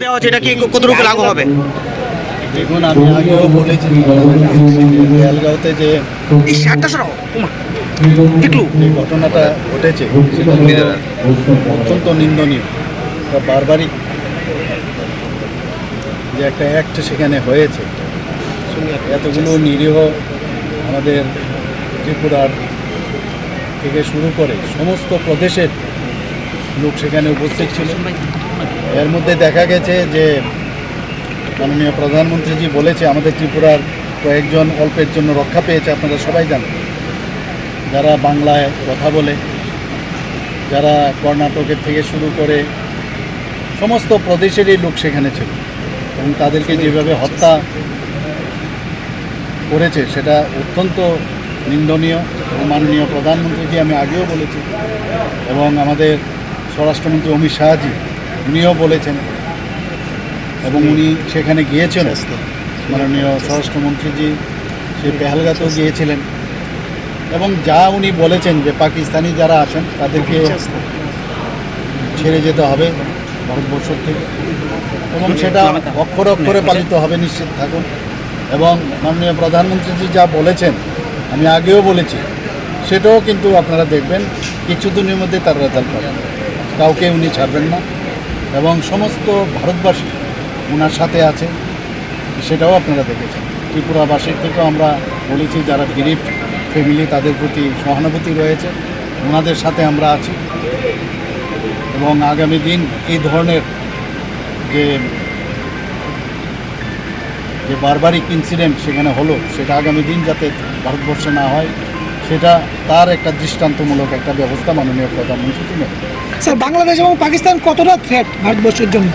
দেওয়া হচ্ছে এটা কি কতটুকু লাগু হবে? দেখুন আমি আগেও বলেছি রেলগাঁওতে যে এই শার্টটা সরাও ওমা, টিকলু। যে ঘটনাটা ঘটেছে অত্যন্ত নিন্দনীয় বারবারই যে একটা অ্যাক্ট সেখানে হয়েছে। এতগুলো নিরীহ আমাদের ত্রিপুরার থেকে শুরু করে সমস্ত প্রদেশের লোক সেখানে উপস্থিত ছিল। এর মধ্যে দেখা গেছে যে মাননীয় প্রধানমন্ত্রীজি বলেছে আমাদের ত্রিপুরার কয়েকজন অল্পের জন্য রক্ষা পেয়েছে আপনারা সবাই জানেন। যারা বাংলায় কথা বলে যারা কর্ণাটকের থেকে শুরু করে সমস্ত প্রদেশেরই লোক সেখানে ছিল এবং তাদেরকে যেভাবে হত্যা করেছে সেটা অত্যন্ত নিন্দনীয়। এবং মাননীয় প্রধানমন্ত্রীজি আমি আগেও বলেছি। এবং আমাদের স্বরাষ্ট্রমন্ত্রী অমিত শাহজি, উনিও বলেছেন এবং উনি সেখানে গিয়েছেন মাননীয় স্বরাষ্ট্রমন্ত্রীজি সেই পেহালগাতেও গিয়েছিলেন। এবং যা উনি বলেছেন যে পাকিস্তানি যারা আছেন, তাদেরকে ছেড়ে যেতে হবে ভারতবর্ষ থেকে। এবং সেটা অক্ষরে অক্ষরে পালিত হবে নিশ্চিত থাকুন। এবং মাননীয় প্রধানমন্ত্রীজি যা বলেছেন, আমি আগেও বলেছি, সেটাও কিন্তু আপনারা দেখবেন, কিছুদিনের মধ্যে তার রেজাল্ট পাবেন কাউকে উনি ছাড়বেন না। এবং সমস্ত ভারতবাসী ওনার সাথে আছে, সেটাও আপনারা দেখেছেন। ত্রিপুরাবাসীর থেকেও আমরা বলেছি, যারা গরিব ফ্যামিলি তাদের প্রতি সহানুভূতি রয়েছে ওনাদের সাথে আমরা আছি। এবং আগামী দিন এই ধরনের যে যে বারবারিক ইনসিডেন্ট সেখানে হলো, সেটা আগামী দিন যাতে ভারতবর্ষে না হয় সেটা তার একটা দৃষ্টান্তমূলক একটা ব্যবস্থা মাননীয় প্রধানমন্ত্রী স্যার, বাংলাদেশ এবং পাকিস্তান কতটা থ্রেট ভারতবর্ষের জন্য?